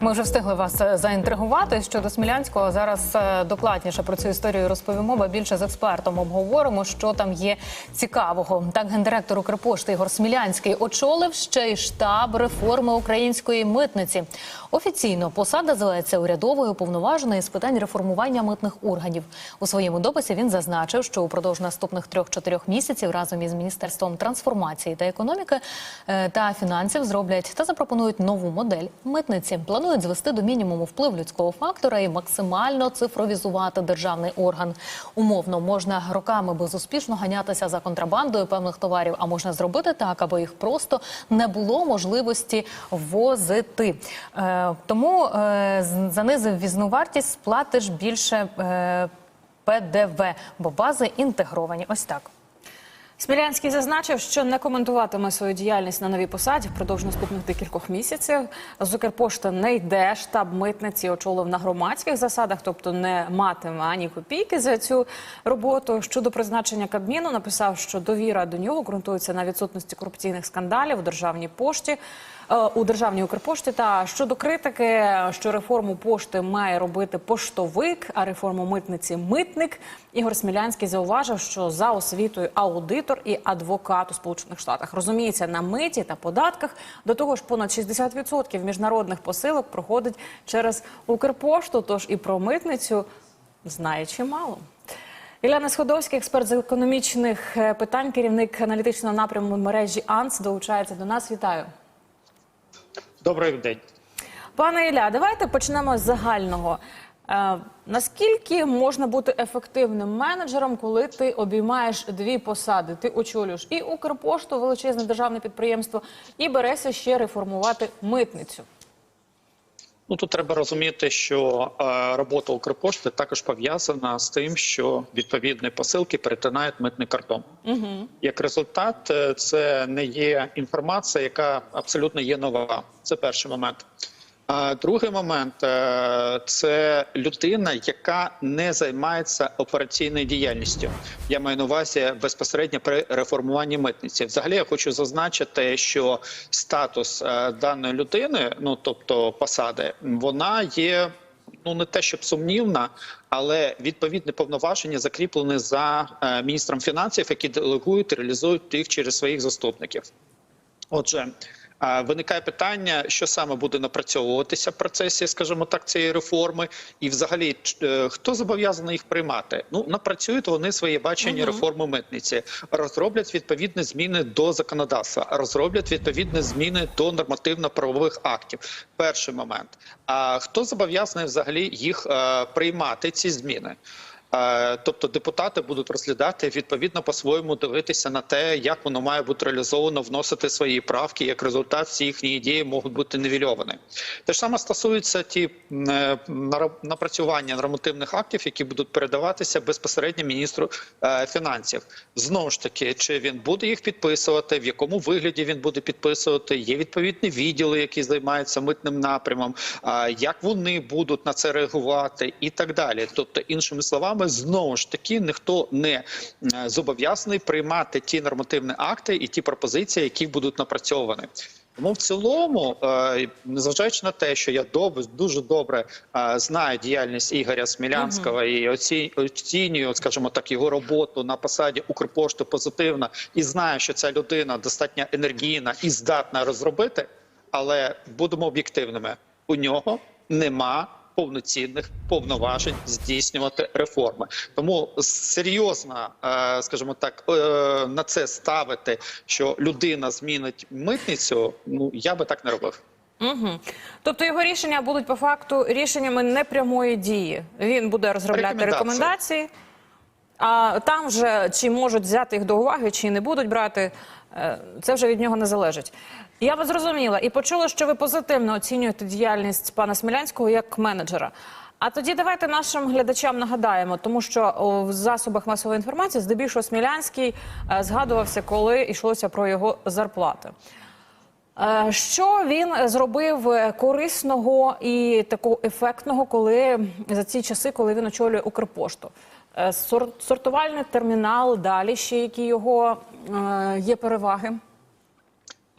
Ми вже встигли вас е, заінтригувати щодо Смілянського. Зараз е, докладніше про цю історію розповімо, бо більше з експертом обговоримо, що там є цікавого. Так, гендиректор Укрпошти Ігор Смілянський очолив ще й штаб реформи української митниці. Офіційно посада зветься урядовою уповноваженою з питань реформування митних органів. У своєму дописі він зазначив, що упродовж наступних трьох-чотирьох місяців разом із міністерством трансформації та економіки е, та фінансів зроблять та запропонують нову модель митниці. Планують звести до мінімуму вплив людського фактора і максимально цифровізувати державний орган. Умовно можна роками безуспішно ганятися за контрабандою певних товарів, а можна зробити так, аби їх просто не було можливості возити. Е, тому е, занизив візну вартість, сплатиш більше е, ПДВ, бо бази інтегровані. Ось так. Смілянський зазначив, що не коментуватиме свою діяльність на новій посаді впродовж наступних декількох місяців. Зукерпошта не йде штаб митниці, очолив на громадських засадах, тобто не матиме ані копійки за цю роботу. Щодо призначення Кабміну, написав, що довіра до нього ґрунтується на відсутності корупційних скандалів у державній пошті. Е, У державній Укрпошті та щодо критики, що реформу пошти має робити поштовик, а реформу митниці митник. Ігор Смілянський зауважив, що за освітою аудитор і адвокат у Сполучених Штатах розуміється на миті та податках. До того ж, понад 60% міжнародних посилок проходить через Укрпошту. Тож і про митницю знає чимало. Іляна Сходовська, експерт з економічних е, питань, керівник аналітичного напряму мережі АНС, долучається до нас. Вітаю. Добрий день. Пане Ілля, давайте почнемо з загального. Е, наскільки можна бути ефективним менеджером, коли ти обіймаєш дві посади? Ти очолюєш і Укрпошту, величезне державне підприємство, і берешся ще реформувати митницю. Ну тут треба розуміти, що е, робота Укрпошти також пов'язана з тим, що відповідні посилки перетинають митний кордон. Угу. Як результат, е, це не є інформація, яка абсолютно є нова. Це перший момент. Другий момент е, це людина, яка не займається операційною діяльністю. Я маю на увазі безпосередньо при реформуванні митниці. Взагалі, я хочу зазначити, що статус е, даної людини, ну тобто посади, вона є. Ну, не те, щоб сумнівна, але відповідне повноваження закріплені за е, міністром фінансів, які делегують реалізують їх через своїх заступників. Отже, виникає питання, що саме буде напрацьовуватися в процесі, скажімо так, цієї реформи, і взагалі е, хто зобов'язаний їх приймати? Ну напрацюють вони своє бачення реформи митниці, розроблять відповідні зміни до законодавства, розроблять відповідні зміни до нормативно-правових актів. Перший момент. А хто зобов'язаний взагалі їх е, приймати? Ці зміни? Е, Тобто депутати будуть розглядати відповідно по-своєму дивитися на те, як воно має бути реалізовано, вносити свої правки. Як результат, всі їхні ідеї можуть бути нівельовані. Те ж саме стосується ті е, напрацювання нормативних актів, які будуть передаватися безпосередньо міністру е, фінансів. Знову ж таки, чи він буде їх підписувати, в якому вигляді він буде підписувати? Є відповідні відділи, які займаються митним напрямом, як вони будуть на це реагувати, і так далі. Тобто, іншими словами, знову ж таки, ніхто не е, зобов'язаний приймати ті нормативні акти і ті пропозиції, які будуть напрацьовані. Тому в цілому, е, незважаючи на те, що я доб- дуже добре е, знаю діяльність Ігоря Смілянського і оцінюю, скажімо так, його роботу на посаді Укрпошти позитивно і знаю, що ця людина достатньо енергійна і здатна розробити, але будемо об'єктивними. У нього нема повноцінних повноважень здійснювати реформи. Тому серйозно, е, скажімо так, е, на це ставити, що людина змінить митницю. Ну я би так не робив. Угу. Тобто його рішення будуть по факту рішеннями непрямої дії. Він буде розробляти Рекомендації. рекомендації, а там вже чи можуть взяти їх до уваги, чи не будуть брати, е, це вже від нього не залежить. Я вас зрозуміла і почула, що ви позитивно оцінюєте діяльність пана Смілянського як менеджера. А тоді давайте нашим глядачам нагадаємо, тому що в засобах масової інформації здебільшого Смілянський е, згадувався, коли йшлося про його зарплати. Е, Що він зробив корисного і такого ефектного, коли за ці часи, коли він очолює Укрпошту? Е, Сортувальний термінал, далі ще які його є переваги?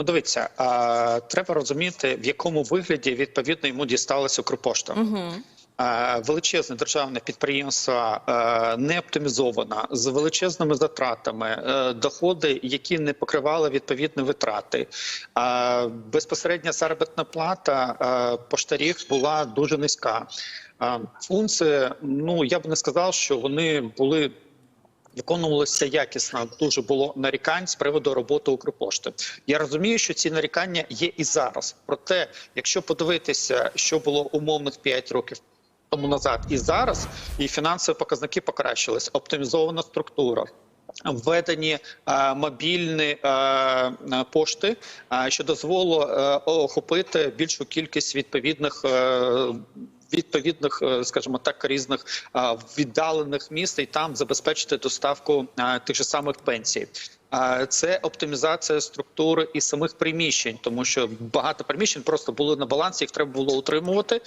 Ну, дивіться, а, треба розуміти, в якому вигляді відповідно йому дісталася Укрпошта. Е, Величезне державне підприємство не оптимізовано, з величезними затратами, е, доходи, які не покривали відповідні витрати. Е, Безпосередня заробітна плата поштарів була дуже низька. Е, Функції, ну я б не сказав, що вони були виконувалося якісно. Дуже було нарікань з приводу роботи Укрпошти. Я розумію, що ці нарікання є і зараз. Проте, якщо подивитися, що було умовних 5 років. Тому назад і зараз і фінансові показники покращились, оптимізована структура. Введені е, мобільні е, е, пошти, е, що дозволило е, охопити більшу кількість відповідних е, відповідних, е, скажімо так, різних е, віддалених міст і там забезпечити доставку е, тих же самих пенсій. Це оптимізація структури і самих приміщень, тому що багато приміщень просто були на балансі, їх треба було утримувати,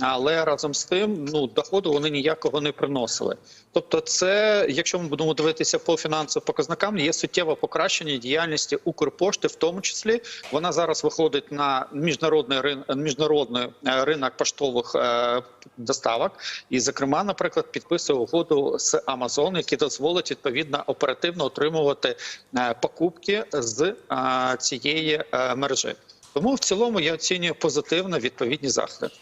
але разом з тим ну доходу вони ніякого не приносили. Тобто, це, якщо ми будемо дивитися по фінансовим показникам, є суттєве покращення діяльності Укрпошти, в тому числі вона зараз виходить на міжнародний рин, міжнародний е, ринок поштових е, доставок, і, зокрема, наприклад, підписує угоду з Amazon, який дозволить відповідно оперативно отримувати покупки з е, цієї е, мережі. Тому в цілому я оцінюю позитивно відповідні заходи.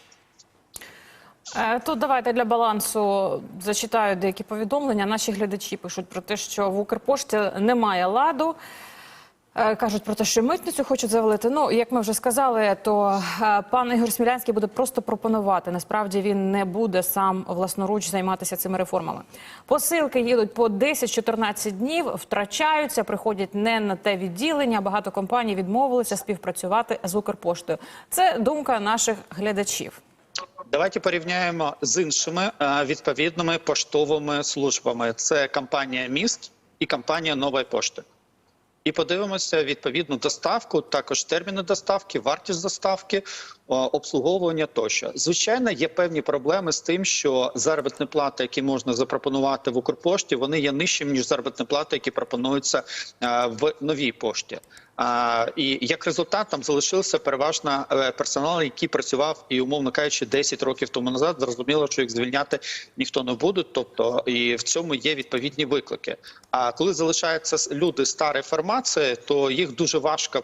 Е, Тут давайте для балансу зачитаю деякі повідомлення. Наші глядачі пишуть про те, що в Укрпошті немає ладу. Е, Кажуть про те, що митницю хочуть завалити. Ну, як ми вже сказали, то е, пан Ігор Смілянський буде просто пропонувати. Насправді він не буде сам власноруч займатися цими реформами. Посилки їдуть по 10-14 днів, втрачаються, приходять не на те відділення. Багато компаній відмовилися співпрацювати з Укрпоштою. Це думка наших глядачів. Давайте порівняємо з іншими е, відповідними поштовими службами. Це компанія міст і компанія Нової пошти. І подивимося відповідну доставку, також терміни доставки, вартість доставки, обслуговування тощо. Звичайно, є певні проблеми з тим, що заробітні плати, які можна запропонувати в Укрпошті, вони є нижчими ніж заробітні плати, які пропонуються е, в новій пошті. І як результат там залишився переважно е, персонал, який працював і умовно кажучи, 10 років тому назад. Зрозуміло, що їх звільняти ніхто не буде. Тобто, і в цьому є відповідні виклики. А коли залишаються люди старої формації, то їх дуже важко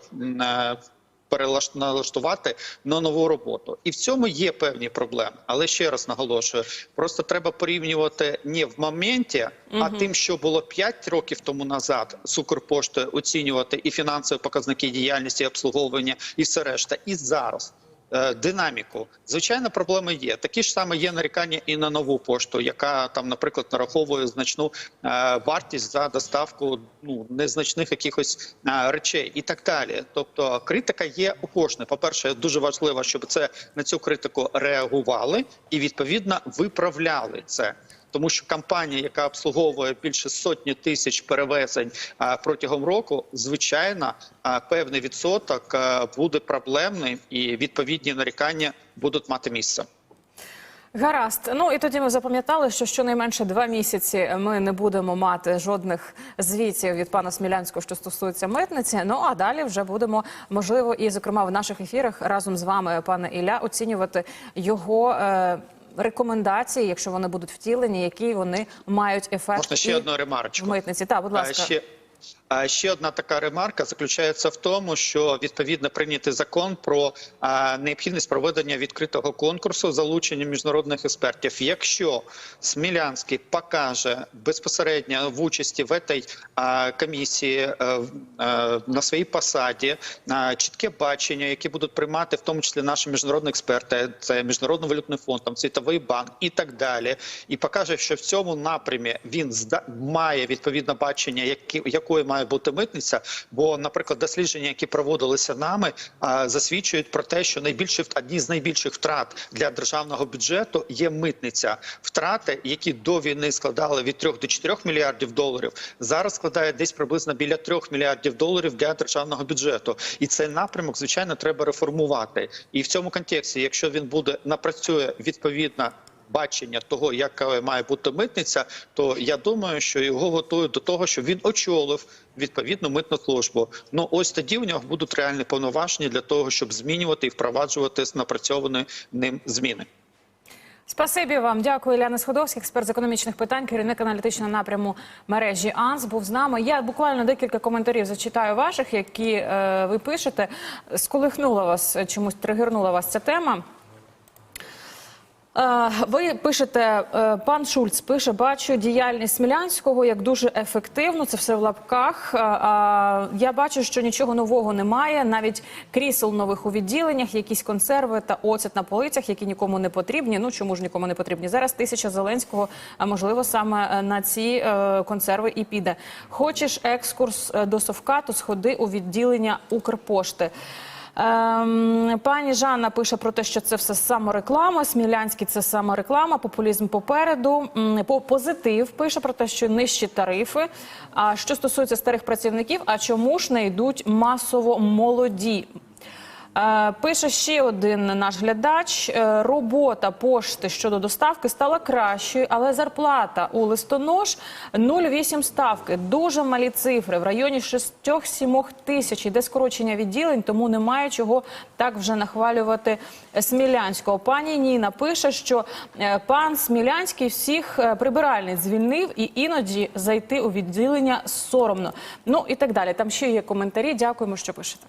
м, е, перелаш- налаштувати на нову роботу, і в цьому є певні проблеми. Але ще раз наголошую: просто треба порівнювати не в моменті, а тим, що було 5 років тому назад з Укрпоштою оцінювати і фінансові показники діяльності, і обслуговування, і все решта, і зараз. Е, Динаміку звичайно, проблеми є. Такі ж саме є нарікання і на нову пошту, яка там, наприклад, нараховує значну е, вартість за доставку ну незначних якихось е, речей і так далі. Тобто, критика є у кожне. По перше, дуже важливо, щоб це на цю критику реагували і відповідно виправляли це. Тому що компанія, яка обслуговує більше сотні тисяч перевезень протягом року, звичайно, певний відсоток буде проблемним, і відповідні нарікання будуть мати місце. Гаразд. Ну і тоді ми запам'ятали, що щонайменше два місяці ми не будемо мати жодних звітів від пана Смілянського, що стосується митниці. Ну а далі вже будемо можливо і зокрема в наших ефірах разом з вами, пане Ілля, оцінювати його. Е- Рекомендації, якщо вони будуть втілені, які вони мають ефект Можна ще одну ремарочку. в митниці. Так, будь А, ласка. Ще, а, ще одна така ремарка заключається в тому, що відповідно прийнятий закон про необхідність проведення відкритого конкурсу з залученням міжнародних експертів. Якщо Смілянський покаже безпосередньо в участі в цій комісії е, е, на своїй посаді чітке бачення, які будуть приймати в тому числі наші міжнародні експерти, це міжнародний валютний фонд, там світовий банк і так далі, і покаже, що в цьому напрямі він має відповідне бачення, які, якою має бути митниця. Бо, наприклад, дослідження, які проводилися нами, засвідчують про те, що найбільше одні з найбільших втрат для державного бюджету є митниця. Втрати, які до війни складали від 3 до 4 мільярдів доларів, зараз складає десь приблизно біля 3 мільярдів доларів для державного бюджету. І цей напрямок, звичайно, треба реформувати. І в цьому контексті, якщо він буде напрацює відповідно бачення того, яка має бути митниця, то я думаю, що його готують до того, щоб він очолив відповідну митну службу. Ну ось тоді в нього будуть реальні повноваження для того, щоб змінювати і впроваджувати напрацьовані ним зміни. Спасибі вам, дякую, Іляна Сходовська, експерт з економічних питань, керівник аналітичного напряму мережі АНС був з нами. Я буквально декілька коментарів зачитаю ваших, які е, ви пишете. Сколихнула вас е, чомусь тригернула вас ця тема. Е, Ви пишете, е, пан Шульц пише, бачу діяльність Смілянського як дуже ефективну. Це все в лапках. Е, Я бачу, що нічого нового немає. Навіть крісел нових у відділеннях, якісь консерви та оцет на полицях, які нікому не потрібні. Ну чому ж нікому не потрібні? Зараз тисяча Зеленського, а можливо саме на ці консерви і піде. Хочеш екскурс до Совка, то сходи у відділення Укрпошти. Ем, пані Жанна пише про те, що це все самореклама. Смілянський це самореклама, популізм попереду. По позитив пише про те, що нижчі тарифи. А що стосується старих працівників, а чому ж не йдуть масово молоді? Е, Пише ще один наш глядач. Е, Робота пошти щодо доставки стала кращою, але зарплата у листонож 0,8 ставки. Дуже малі цифри в районі 6-7 тисяч. Іде скорочення відділень, тому немає чого так вже нахвалювати Смілянського. Пані Ніна пише, що е, пан Смілянський всіх прибиральниць звільнив і іноді зайти у відділення соромно. Ну і так далі. Там ще є коментарі. Дякуємо, що пишете.